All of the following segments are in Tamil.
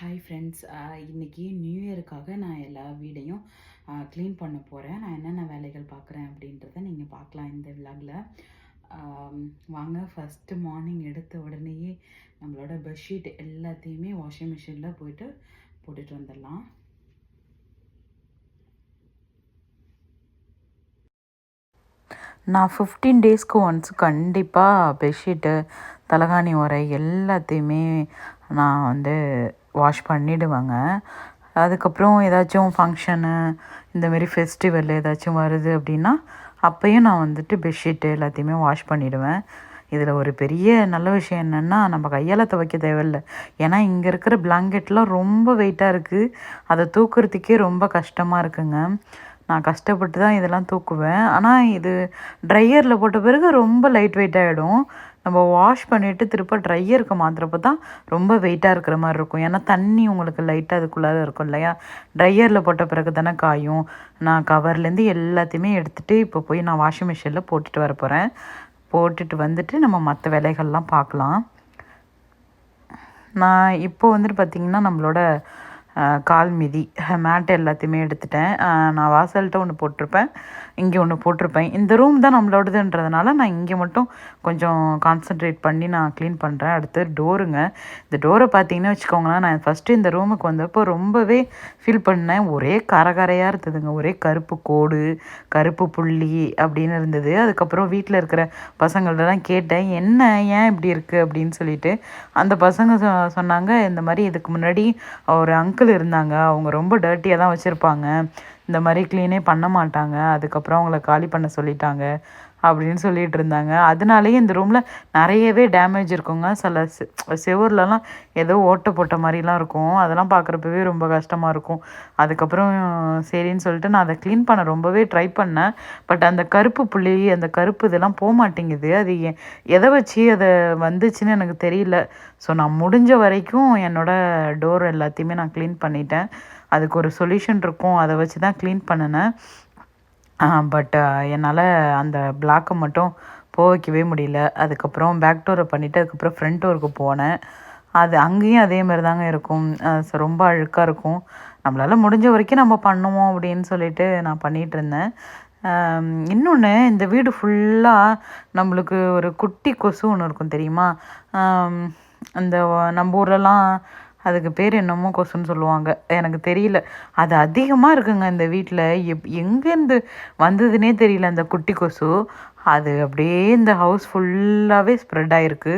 ஹாய் ஃப்ரெண்ட்ஸ் இன்றைக்கி நியூ இயருக்காக நான் எல்லா வீடையும் க்ளீன் பண்ண போகிறேன் நான் என்னென்ன வேலைகள் பார்க்குறேன் அப்படின்றத நீங்கள் பார்க்கலாம் இந்த விலாகில் வாங்க ஃபஸ்ட்டு மார்னிங் எடுத்த உடனேயே நம்மளோட பெட்ஷீட் எல்லாத்தையுமே வாஷிங் மிஷினில் போயிட்டு போட்டுட்டு வந்துடலாம். நான் ஃபிஃப்டீன் டேஸ்க்கு ஒன்ஸ் கண்டிப்பாக பெட்ஷீட்டு தலகாணி உரை எல்லாத்தையுமே நான் வந்து வாஷ் பண்ணிவிடுவேங்க அதுக்கப்புறம் ஏதாச்சும் ஃபங்க்ஷனு இந்தமாரி ஃபெஸ்டிவல் ஏதாச்சும் வருது அப்படின்னா அப்போயும் நான் வந்துட்டு பெட்ஷீட்டு எல்லாத்தையுமே வாஷ் பண்ணிவிடுவேன் இதில் ஒரு பெரிய நல்ல விஷயம் என்னென்னா நம்ம கையால் துவைக்க தேவையில்ல. ஏன்னா இங்கே இருக்கிற பிளாங்கெட்லாம் ரொம்ப வெயிட்டாக இருக்குது அதை தூக்குறதுக்கே ரொம்ப கஷ்டமாக இருக்குங்க. நான் கஷ்டப்பட்டு தான் இதெல்லாம் தூக்குவேன். ஆனால் இது ட்ரையரில் போட்ட பிறகு ரொம்ப லைட் வெயிட் ஆகிடும் நம்ம வாஷ் பண்ணிவிட்டு திருப்ப ட்ரையருக்கு மாற்றுறப்ப தான் ரொம்ப வெயிட்டாக இருக்கிற மாதிரி இருக்கும். ஏன்னா தண்ணி உங்களுக்கு லைட்டாக அதுக்குள்ளார இருக்கும் இல்லையா? ட்ரையரில் போட்ட பிறகு தானே காயும். நான் கவர்லேருந்து எல்லாத்தையுமே எடுத்துகிட்டு இப்போ போய் நான் வாஷிங் மிஷினில் போட்டுட்டு வர போகிறேன் போட்டுட்டு வந்துட்டு நம்ம மற்ற வேலைகள்லாம் பார்க்கலாம். நான் இப்போ வந்துட்டு பார்த்திங்கன்னா நம்மளோட கால் மிதி. மேட் எல்லாத்தையுமே எடுத்துட்டேன். நான் வாசல்கிட்ட ஒன்று போட்டிருப்பேன். இங்கே ஒன்று போட்டிருப்பேன். இந்த ரூம் தான் நம்மளோடதுன்றதுனால நான் இங்கே மட்டும் கொஞ்சம் கான்சென்ட்ரேட் பண்ணி நான் க்ளீன் பண்ணுறேன் அடுத்து டோருங்க இந்த டோரை பார்த்தீங்கன்னா வச்சுக்கோங்களேன். நான் ஃபஸ்ட்டு இந்த ரூமுக்கு வந்தப்போ ரொம்பவே ஃபீல் பண்ணேன். ஒரே கரகரையாக இருந்ததுங்க. ஒரே கருப்பு கோடு கருப்பு புள்ளி அப்படின்னு இருந்தது. அதுக்கப்புறம் வீட்டில் இருக்கிற பசங்கள்டலாம் கேட்டேன். என்ன? ஏன் இப்படி இருக்குது அப்படின்னு சொல்லிட்டு. அந்த பசங்க சொ சொன்னாங்க இந்த மாதிரி இதுக்கு முன்னாடி ஒரு அங்கிள் இருந்தாங்க. அவங்க ரொம்ப டர்ட்டியாக தான் வச்சுருப்பாங்க. இந்த மாதிரி க்ளீனே பண்ண மாட்டாங்க. அதுக்கப்புறம் அவங்கள காலி பண்ண சொல்லிட்டாங்க. அப்படின்னு சொல்லிட்டு இருந்தாங்க. அதனாலேயே இந்த ரூமில் நிறையவே டேமேஜ் இருக்குங்க. சில செவர்லலாம் ஏதோ ஓட்டை போட்ட மாதிரிலாம் இருக்கும். அதெல்லாம் பார்க்குறப்பவே ரொம்ப கஷ்டமாக இருக்கும். அதுக்கப்புறம் சரின்னு சொல்லிட்டு நான் அதை க்ளீன் பண்ண ரொம்பவே ட்ரை பண்ணேன். பட் அந்த கருப்பு புள்ளி அந்த கருப்பு இதெல்லாம் போக மாட்டேங்குது. அது எதை வச்சு அதை வந்துச்சுன்னு எனக்கு தெரியல. ஸோ நான் முடிஞ்ச வரைக்கும் என்னோடய டோர் எல்லாத்தையுமே நான் க்ளீன் பண்ணிட்டேன். அதுக்கு ஒரு சொல்யூஷன் இருக்கும். அதை வச்சு தான் க்ளீன் பண்ணினேன். பட் என்னால் அந்த பிளாக்கை மட்டும் போக வைக்கவே முடியல. அதுக்கப்புறம் பேக் டோரை பண்ணிவிட்டு அதுக்கப்புறம் ஃப்ரண்ட் டோருக்கு போனேன். அது அங்கேயும் அதே மாதிரி தாங்க இருக்கும். ரொம்ப அழுக்காக இருக்கும். நம்மளால் முடிஞ்ச வரைக்கும் நம்ம பண்ணுவோம் அப்படின்னு சொல்லிட்டு நான் பண்ணிகிட்டு இருந்தேன். இன்னொன்று இந்த வீடு ஃபுல்லாக நம்மளுக்கு ஒரு குட்டி கொசு ஒன்று இருக்கும் தெரியுமா? அந்த நம்ம ஊர்லலாம் அதுக்கு பேர் என்னமோ கொசுன்னு சொல்லுவாங்க. எனக்கு தெரியல. அது அதிகமாக இருக்குங்க இந்த வீட்டில் எப் எங்கேருந்து வந்ததுன்னே தெரியல அந்த குட்டி கொசு. அது அப்படியே இந்த ஹவுஸ் ஃபுல்லாகவே ஸ்ப்ரெட் ஆகிருக்கு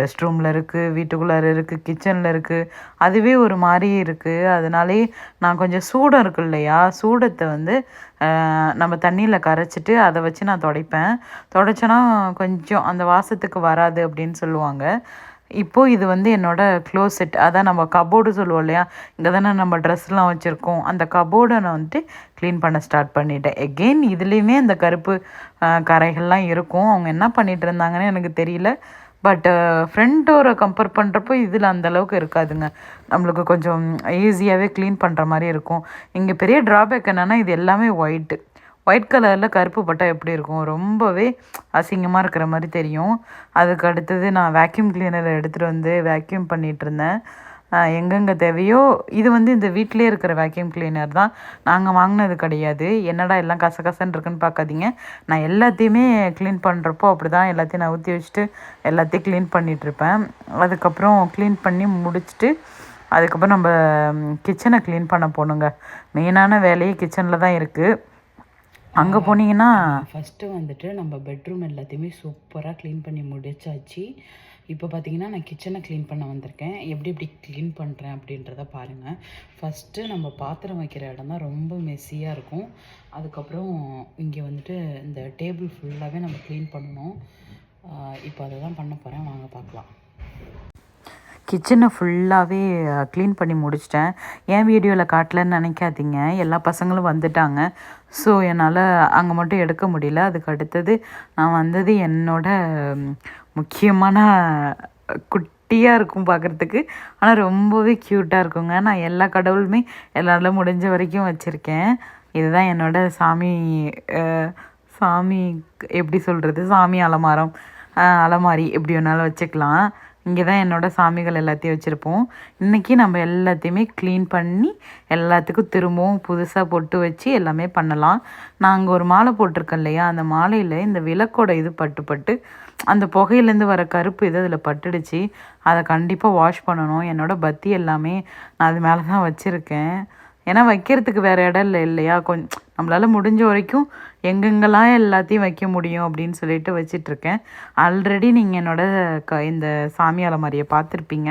ரெஸ்ட் ரூமில் இருக்குது வீட்டுக்குள்ளார இருக்குது கிச்சனில் இருக்குது அதுவே ஒரு மாதிரி இருக்குது அதனாலே நான் கொஞ்சம் சூடம் இருக்கு இல்லையா? சூடத்தை வந்து நம்ம தண்ணியில் கரைச்சிட்டு அதை வச்சு நான் துடைப்பேன். துடைச்சேன்னா கொஞ்சம் அந்த வாசத்துக்கு வராது அப்படின்னு சொல்லுவாங்க. இப்போது இது வந்து என்னோடய க்ளோசெட் அதான் நம்ம கபோர்டு சொல்லுவோம் இல்லையா? இங்கே தானே நம்ம ட்ரெஸ்லாம் வச்சுருக்கோம். அந்த கபோர்டை நான் வந்துட்டு க்ளீன் பண்ண ஸ்டார்ட் பண்ணிட்டேன். எகெயின் இதுலேயுமே அந்த கருப்பு கரைகள்லாம் இருக்கும். அவங்க என்ன பண்ணிகிட்டு இருந்தாங்கன்னு எனக்கு தெரியல. பட் ஃப்ரண்ட் டோரை கம்பேர் பண்ணுறப்போ இதில் அந்தளவுக்கு இருக்காதுங்க. நம்மளுக்கு கொஞ்சம் ஈஸியாகவே க்ளீன் பண்ணுற மாதிரி இருக்கும். இங்கே பெரிய ட்ராபேக் என்னென்னா இது எல்லாமே ஒயிட்டு ஒயிட் கலரில் கருப்பு பட்டா எப்படி இருக்கும்? ரொம்பவே அசிங்கமாக இருக்கிற மாதிரி தெரியும். அதுக்கு அடுத்தது நான் வேக்யூம் கிளீனரை எடுத்துகிட்டு வந்து வேக்யூம் பண்ணிகிட்டு இருந்தேன். எங்கெங்கே தேவையோ இது வந்து இந்த வீட்டிலே இருக்கிற வேக்யூம் கிளீனர் தான். நாங்கள் வாங்கினது கிடையாது. என்னடா எல்லாம் கசகசன்னு இருக்குன்னு பார்க்காதீங்க. நான் எல்லாத்தையுமே க்ளீன் பண்ணுறப்போ அப்படி தான் எல்லாத்தையும் நான் ஊற்றி வச்சுட்டு எல்லாத்தையும் க்ளீன் பண்ணிகிட்ருப்பேன் அதுக்கப்புறம் க்ளீன் பண்ணி முடிச்சுட்டு அதுக்கப்புறம் நம்ம கிச்சனை க்ளீன் பண்ண போகணுங்க மெயினான வேலையே கிச்சனில் தான் இருக்குது அங்கே போனீங்கன்னா ஃபஸ்ட்டு வந்துட்டு நம்ம பெட்ரூம் எல்லாத்தையுமே சூப்பராக க்ளீன் பண்ணி முடிச்சாச்சு. இப்போ பார்த்தீங்கன்னா நான் கிச்சனை க்ளீன் பண்ண வந்திருக்கேன். எப்படி எப்படி க்ளீன் பண்ணுறேன் அப்படின்றத பாருங்கள் ஃபஸ்ட்டு நம்ம பாத்திரம் வைக்கிற இடம் தான் ரொம்ப மெஸ்ஸியாக இருக்கும். அதுக்கப்புறம் இங்கே வந்துட்டு இந்த டேபிள் ஃபுல்லாகவே நம்ம க்ளீன் பண்ணணும். இப்போ அதை தான் பண்ண போகிறேன் வாங்க பார்க்கலாம் கிச்சனை ஃபுல்லாகவே க்ளீன் பண்ணி முடிச்சிட்டேன். என் வீடியோவில் காட்டலன்னு நினைக்காதீங்க. எல்லா பசங்களும் வந்துட்டாங்க. ஸோ என்னால் அங்கே மட்டும் எடுக்க முடியல. அதுக்கு அடுத்தது நான் வந்தது என்னோட முக்கியமான குட்டியாக இருக்கும் பார்க்குறதுக்கு ஆனால் ரொம்பவே க்யூட்டாக இருக்குங்க. நான் எல்லா கடவுளுமே என்னால் முடிஞ்ச வரைக்கும் வச்சுருக்கேன். இதுதான் என்னோட சாமி சாமி எப்படி சொல்கிறது சாமி அலமாரம். அலமாரி எப்படி வேணாலும் வச்சுக்கலாம். இங்கே தான் என்னோடய சாமிகள் எல்லாத்தையும் வச்சுருப்போம். இன்றைக்கி நம்ம எல்லாத்தையுமே க்ளீன் பண்ணி எல்லாத்துக்கும் திரும்பவும் புதுசாக பொட்டு வச்சு எல்லாமே பண்ணலாம். நாங்கள் ஒரு மாலை போட்டிருக்கோம் இல்லையா? அந்த மாலையில் இந்த விளக்கோட இது பட்டு பட்டு அந்த புகையிலேருந்து வர கருப்பு இது அதில் பட்டுடுச்சு. அதை கண்டிப்பாக வாஷ் பண்ணணும். என்னோட பத்தி எல்லாமே நான் அது மேலே தான் வச்சுருக்கேன். ஏன்னா வைக்கிறதுக்கு வேறு இடம் இல்லை இல்லையா? கொஞ்சம் நம்மளால் முடிஞ்ச வரைக்கும் எங்கெங்கெல்லாம் எல்லாத்தையும் வைக்க முடியும் அப்படின்னு சொல்லிட்டு வச்சிட்ருக்கேன். ஆல்ரெடி நீங்கள் என்னோட க இந்த சாமி அலமாரியை பார்த்துருப்பீங்க.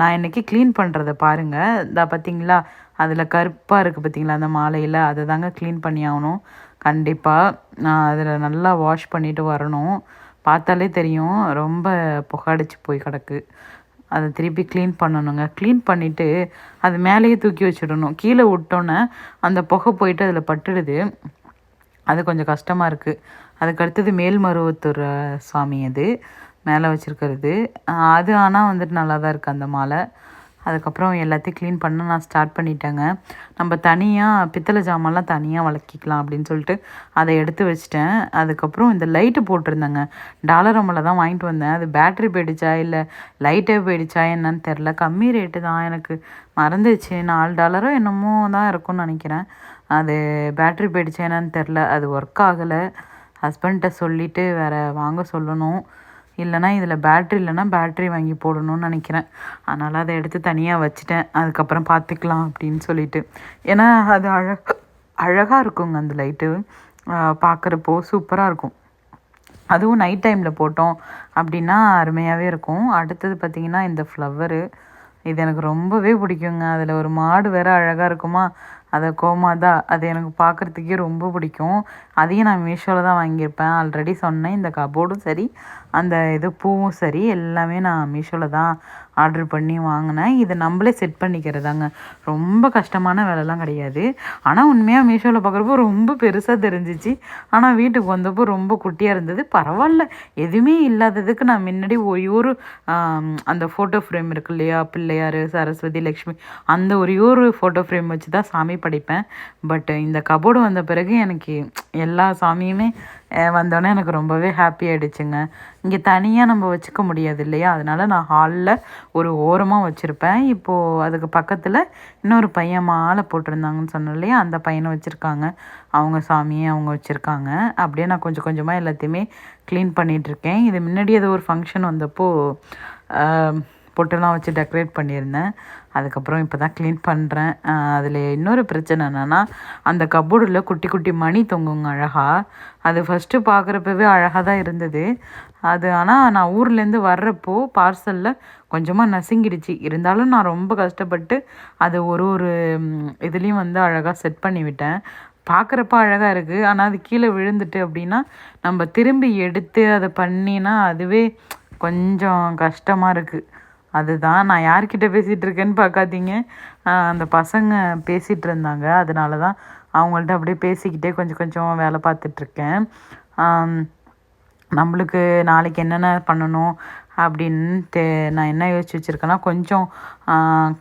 நான் இன்றைக்கி க்ளீன் பண்ணுறத பாருங்கள் இந்த பார்த்தீங்களா அதில் கருப்பாக இருக்குது பார்த்தீங்களா அந்த மாலையில் அதை தாங்க க்ளீன் பண்ணி ஆகணும். கண்டிப்பாக நான் அதில் நல்லா வாஷ் பண்ணிவிட்டு வரணும். பார்த்தாலே தெரியும். ரொம்ப புகடிச்சு போய் கிடக்கு. அதை திருப்பி க்ளீன் பண்ணணுங்க. க்ளீன் பண்ணிவிட்டு அது மேலேயே தூக்கி வச்சிடணும். கீழே விட்டோன்னே அந்த புகை போயிட்டு அதில் பட்டுடுது. அது கொஞ்சம் கஷ்டமாக இருக்குது அதுக்கடுத்தது மேல்மருவத்தூர் சாமி அது. மேலே வச்சுருக்கிறது. அது ஆனால் வந்துட்டு நல்லா தான் இருக்குது அந்த மாலை. அதுக்கப்புறம் எல்லாத்தையும் க்ளீன் பண்ண நான் ஸ்டார்ட் பண்ணிட்டேங்க. நம்ம தனியாக பித்தளை ஜாமான்லாம் தனியாக வளர்க்கிக்கலாம் அப்படின்னு சொல்லிட்டு அதை எடுத்து வச்சிட்டேன். அதுக்கப்புறம் இந்த லைட்டு போட்டிருந்தேங்க. டாலர் அம்மில் தான் வாங்கிட்டு வந்தேன். அது பேட்ரி போயிடுச்சா இல்லை லைட்டே போயிடுச்சா என்னன்னு தெரில கம்மி ரேட்டு தான் எனக்கு. மறந்துச்சு நாலு டாலரோ என்னமோ தான் இருக்கும்னு நினைக்கிறேன். அது பேட்ரி போயிடுச்சா என்னன்னு தெரில அது ஒர்க் ஆகலை. ஹஸ்பண்ட்டை சொல்லிவிட்டு வேறு வாங்க சொல்லணும். இல்லைனா இதில் பேட்ரி இல்லைன்னா பேட்ரி வாங்கி போடணும்னு நினைக்கிறேன். அதனால் அதை எடுத்து தனியாக வச்சுட்டேன். அதுக்கப்புறம் பார்த்துக்கலாம் அப்படின்னு சொல்லிட்டு. ஏன்னா அது அழக அழகாக இருக்குங்க அந்த லைட்டு பார்க்குறப்போ சூப்பராக இருக்கும். அதுவும் நைட் டைமில் போட்டோம் அப்படின்னா அருமையாகவே இருக்கும். அடுத்தது பார்த்திங்கன்னா இந்த ஃப்ளவரு இது எனக்கு ரொம்பவே பிடிக்குங்க. அதில் ஒரு மாடு வேறு அழகாக இருக்குமா? அதை கோமாதா? அது எனக்கு பார்க்குறதுக்கே ரொம்ப பிடிக்கும். அதையும் நான் மீஷோவில் தான் வாங்கியிருப்பேன். ஆல்ரெடி சொன்னேன். இந்த கபோர்டும் சரி. அந்த இது பூவும் சரி எல்லாமே நான் மீஷோவில் தான் ஆர்டர் பண்ணி வாங்கினேன். இது நம்மளே செட் பண்ணிக்கிறதாங்க. ரொம்ப கஷ்டமான வேலைலாம் கிடையாது. ஆனால் உண்மையாக மீஷோவில் பார்க்குறப்போ ரொம்ப பெருசாக தெரிஞ்சிச்சு. ஆனால் வீட்டுக்கு வந்தப்போ ரொம்ப குட்டியாக இருந்தது. பரவாயில்ல. எதுவுமே இல்லாததுக்கு நான் முன்னாடி ஒரே ஒரு அந்த ஃபோட்டோ ஃப்ரேம் இருக்கு இல்லையா? பிள்ளையார் சரஸ்வதி லக்ஷ்மி அந்த ஒரே ஒரு ஃபோட்டோ ஃப்ரேம் வச்சு தான் சாமி படிப்பேன். பட் இந்த கபோர்டு வந்த பிறகு எனக்கு எல்லா சாமியுமே வந்தோடனே எனக்கு ரொம்பவே ஹாப்பி ஆகிடுச்சுங்க இங்கே தனியாக நம்ம வச்சுக்க முடியாது இல்லையா? அதனால நான் ஹாலில் ஒரு ஓரமாக வச்சுருப்பேன். இப்போது அதுக்கு பக்கத்தில் இன்னொரு பையன் மாலை போட்டிருந்தாங்கன்னு சொன்னேன் இல்லையா? அந்த பையனை வச்சுருக்காங்க. அவங்க சாமியை அவங்க வச்சுருக்காங்க. அப்படியே நான் கொஞ்சம் கொஞ்சமாக எல்லாத்தையுமே க்ளீன் பண்ணிகிட்ருக்கேன் இது முன்னாடி ஏதோ ஒரு ஃபங்க்ஷன் வந்தப்போ பொட்டெல்லாம் வச்சு டெக்கரேட் பண்ணியிருந்தேன். அதுக்கப்புறம் இப்போ தான் க்ளீன் பண்ணுறேன் அதில் இன்னொரு பிரச்சனை என்னென்னா அந்த கபோர்டில் குட்டி குட்டி மணி தொங்குங்க அழகாக அது ஃபஸ்ட்டு பார்க்குறப்பவே அழகாக தான் இருந்தது. அது ஆனால் நான் ஊர்லேருந்து வர்றப்போ பார்சலில் கொஞ்சமாக நசுங்கிடுச்சு. இருந்தாலும் நான் ரொம்ப கஷ்டப்பட்டு அது ஒரு ஒரு இதுலேயும் வந்து அழகாக செட் பண்ணிவிட்டேன் பார்க்குறப்ப அழகாக இருக்குது ஆனால் அது கீழே விழுந்துட்டு அப்படின்னா நம்ம திரும்பி எடுத்து அதை பண்ணினா அதுவே கொஞ்சம் கஷ்டமாக இருக்குது அதுதான். நான் யார்கிட்ட பேசிகிட்டு இருக்கேன்னு பார்க்காதீங்க அந்த பசங்க பேசிகிட்டு இருந்தாங்க அதனால தான் அவங்கள்ட்ட அப்படியே பேசிக்கிட்டே கொஞ்சம் கொஞ்சம் வேலை பார்த்துட்ருக்கேன். நம்மளுக்கு நாளைக்கு என்னென்ன பண்ணணும் அப்படின்னு தே நான் என்ன யோசிச்சு வச்சுருக்கேன்னா கொஞ்சம்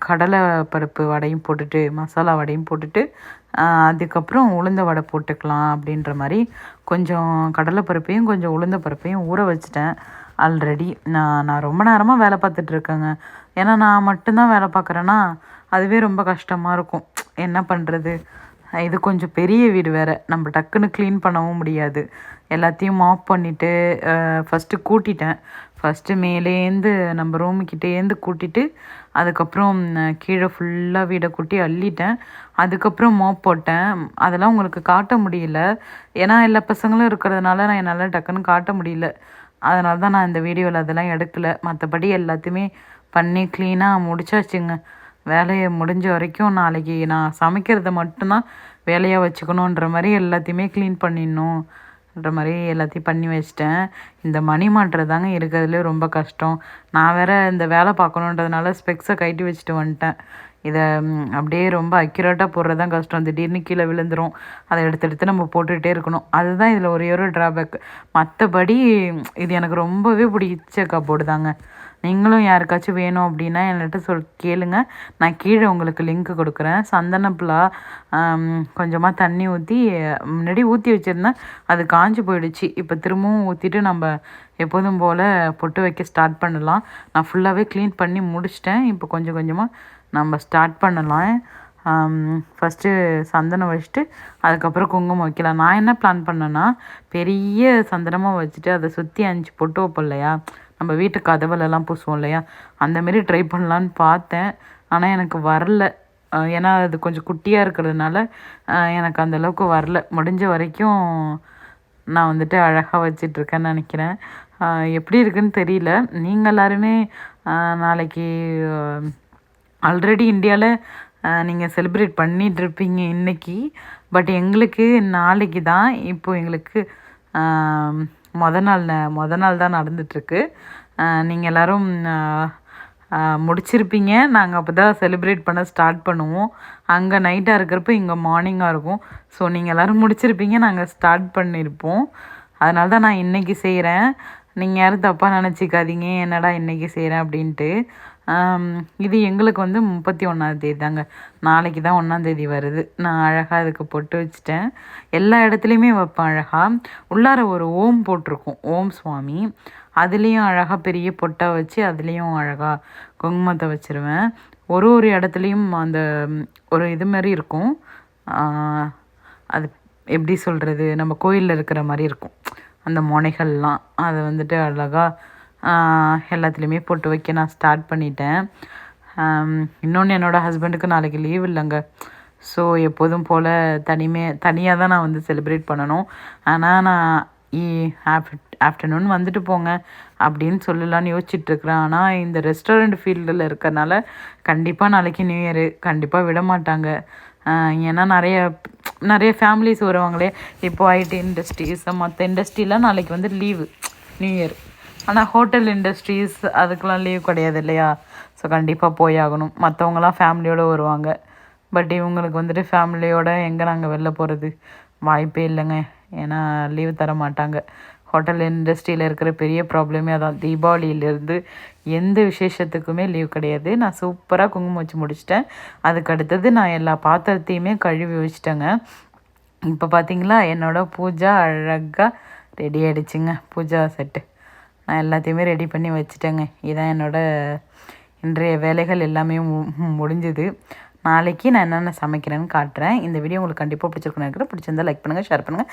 கடலை பருப்பு வடையும் போட்டுட்டு மசாலா வடையும் போட்டுட்டு அதுக்கப்புறம் உளுந்த வடை போட்டுக்கலாம் அப்படின்ற மாதிரி கொஞ்சம் கடலை பருப்பையும் கொஞ்சம் உளுந்த பருப்பையும் ஊற வச்சுட்டேன். ஆல்ரெடி நான் நான் ரொம்ப நேரமாக வேலை பார்த்துட்டு இருக்கேங்க ஏன்னா நான் மட்டும்தான் வேலை பார்க்குறேன்னா அதுவே ரொம்ப கஷ்டமாக இருக்கும். என்ன பண்ணுறது இது கொஞ்சம் பெரிய வீடு வேறு. நம்ம டக்குன்னு க்ளீன் பண்ணவும் முடியாது. எல்லாத்தையும் மாப் பண்ணிவிட்டு ஃபஸ்ட்டு கூட்டிட்டேன். ஃபஸ்ட்டு மேலேந்து நம்ம ரூமுக்கிட்டேருந்து கூட்டிட்டு அதுக்கப்புறம் கீழே ஃபுல்லாக வீடை கூட்டி அள்ளிட்டேன். அதுக்கப்புறம் மோப் போட்டேன். அதெல்லாம் உங்களுக்கு காட்ட முடியல. ஏன்னா எல்லா பசங்களும் இருக்கிறதுனால நான் என்னால் டக்குன்னு காட்ட முடியல. அதனால தான் நான் இந்த வீடியோவில் அதெல்லாம் எடுக்கல. மற்றபடி எல்லாத்தையுமே பண்ணி க்ளீனாக முடிச்சாச்சுங்க. வேலையை முடிஞ்ச வரைக்கும் நாளைக்கு நான் சமைக்கிறத மட்டும்தான் வேலையாக வச்சுக்கணுன்ற மாதிரி எல்லாத்தையுமே க்ளீன் பண்ணிடணுன்ற மாதிரி எல்லாத்தையும் பண்ணி வச்சிட்டேன். இந்த மணி மாட்டுறது தாங்க இருக்கிறதுலே ரொம்ப கஷ்டம். நான் வேறு இந்த வேலை பார்க்கணுன்றதுனால ஸ்பெக்ஸை கழட்டி வச்சுட்டு வந்துட்டேன். இதை அப்படியே ரொம்ப அக்யூரேட்டாக போடுறது தான் கஷ்டம். திடீர்னு கீழே விழுந்துரும். அதை எடுத்து எடுத்து நம்ம போட்டுகிட்டே இருக்கணும். அதுதான் இதில் ஒரே ஒரு ட்ராபேக் மற்றபடி இது எனக்கு ரொம்பவே பிடிச்ச கப்போர்டு தாங்க. நீங்களும் யாருக்காச்சும் வேணும் அப்படின்னா என்கிட்ட சொல் கேளுங்க. நான் கீழே உங்களுக்கு லிங்க் கொடுக்குறேன். சந்தனப்புலா கொஞ்சமாக தண்ணி ஊற்றி முன்னாடி ஊற்றி வச்சுருந்தேன். அது காஞ்சு போயிடுச்சு. இப்போ திரும்பவும் ஊற்றிட்டு நம்ம எப்போதும் போல் பொட்டு வைக்க ஸ்டார்ட் பண்ணலாம். நான் ஃபுல்லாகவே க்ளீன் பண்ணி முடிச்சிட்டேன். இப்போ கொஞ்சம் கொஞ்சமாக நம்ம ஸ்டார்ட் பண்ணலாம். ஃபஸ்ட்டு சந்தனம் வச்சுட்டு அதுக்கப்புறம் குங்குமம் வைக்கலாம். நான் என்ன பிளான் பண்ணேன்னா பெரிய சந்தனமாக வச்சுட்டு அதை சுற்றி அஞ்சு பொட்டு வைப்போம் இல்லையா? நம்ம வீட்டு கதவுலலாம் பூசுவோம் இல்லையா? அந்த மாரி ட்ரை பண்ணலான்னு பார்த்தேன். ஆனால் எனக்கு வரல. ஏன்னா அது கொஞ்சம் குட்டியாக இருக்கிறதுனால எனக்கு அந்த அளவுக்கு வரல. முடிஞ்ச வரைக்கும் நான் வந்துட்டு அழகாக வச்சிட்ருக்கேன்னு நினைக்கிறேன். எப்படி இருக்குன்னு தெரியல. நீங்கள் எல்லாருமே நாளைக்கு ஆல்ரெடி இந்தியாவில் நீங்கள் செலிப்ரேட் பண்ணிட்டு இருப்பீங்க இன்னைக்கு. பட் எங்களுக்கு நாளைக்கு தான் இப்போ எங்களுக்கு மொதல் நாள் ந- நாள் தான் நடந்துகிட்ருக்கு நீங்கள் எல்லோரும் முடிச்சிருப்பீங்க. நாங்கள் அப்போ தான் செலிப்ரேட் பண்ண ஸ்டார்ட் பண்ணுவோம். அங்கே நைட்டாக இருக்கிறப்ப இங்கே மார்னிங்காக இருக்கும். ஸோ நீங்கள் எல்லோரும் முடிச்சிருப்பீங்க. நாங்கள் ஸ்டார்ட் பண்ணியிருப்போம் அதனால தான் நான் இன்றைக்கி செய்கிறேன் நீங்கள் யாரும் தப்பாக நினச்சிக்காதீங்க. என்னடா இன்றைக்கி செய்கிறேன் அப்படின்ட்டு. இது எங்களுக்கு வந்து முப்பத்தி ஒன்றாந்தேதி தாங்க. நாளைக்கு தான் ஒன்றாந்தேதி வருது. நான் அழகாக அதுக்கு பொட்டு வச்சுட்டேன். எல்லா இடத்துலையுமே வைப்பேன் அழகாக உள்ளார ஒரு ஓம் போட்டிருக்கும். ஓம் சுவாமி. அதுலேயும் அழகாக பெரிய பொட்டை வச்சு அதுலேயும் அழகாக குங்குமத்தை வச்சுருவேன். ஒரு ஒரு இடத்துலையும் அந்த ஒரு இது மாதிரி இருக்கும். அது எப்படி சொல்கிறது நம்ம கோயிலில் இருக்கிற மாதிரி இருக்கும். அந்த முனைகள்லாம். அதை வந்துட்டு அழகாக எல்லாத்துலேயுமே போட்டு வைக்க நான் ஸ்டார்ட் பண்ணிட்டேன். இன்னொன்று என்னோடய ஹஸ்பண்டுக்கு நாளைக்கு லீவ் இல்லைங்க. ஸோ எப்போதும் போல் தனிமே தனியாக தான் நான் வந்து செலிப்ரேட் பண்ணணும். ஆனால் நான் ஈ ஆஃப்டர்நூன் வந்துட்டு போங்க அப்படின்னு சொல்லலான்னு யோசிச்சுட்ருக்குறேன் ஆனால் இந்த ரெஸ்டாரண்ட் ஃபீல்டில் இருக்கறனால கண்டிப்பாக நாளைக்கு நியூ இயரு கண்டிப்பாக விட மாட்டாங்க. ஏன்னா நிறைய நிறைய ஃபேமிலிஸ் வருவாங்களே. இப்போ ஐடி இண்டஸ்ட்ரீஸ் மற்ற இண்டஸ்ட்ரிலாம் நாளைக்கு வந்து லீவு நியூ இயர் ஆனால் ஹோட்டல் இண்டஸ்ட்ரீஸ் அதுக்கெலாம் லீவ் கிடையாது இல்லையா? ஸோ கண்டிப்பாக போய் ஆகணும். மற்றவங்களாம் ஃபேமிலியோடு வருவாங்க. பட் இவங்களுக்கு வந்துட்டு ஃபேமிலியோடு எங்கே நாங்கள் வெளில போகிறது வாய்ப்பே இல்லைங்க. ஏன்னா லீவ் தர மாட்டாங்க. ஹோட்டல் இண்டஸ்ட்ரியில் இருக்கிற பெரிய ப்ராப்ளமே அதான். தீபாவளியிலேருந்து எந்த விசேஷத்துக்குமே லீவ் கிடையாது. நான் சூப்பராக குங்குமம் வச்சு முடிச்சிட்டேன். அதுக்கு அடுத்தது நான் எல்லா பாத்திரத்தையுமே கழுவி வச்சிட்டேங்க. இப்போ பார்த்தீங்களா என்னோட பூஜா அழகாக ரெடி ஆகிடுச்சிங்க பூஜா செட்டு நான் எல்லாத்தையுமே ரெடி பண்ணி வச்சுட்டேங்க. இதான் என்னோடய இன்றைய வேலைகள் எல்லாமே மு- முடிஞ்சுது. நாளைக்கு நான் என்னென்ன சமைக்கிறேன்னு காட்டுறேன். இந்த வீடியோ உங்களுக்கு கண்டிப்பாக பிடிச்சிருக்கணும் நினைக்கிறேன். பிடிச்சிருந்தா லைக் பண்ணுங்கள் ஷேர் பண்ணுங்கள்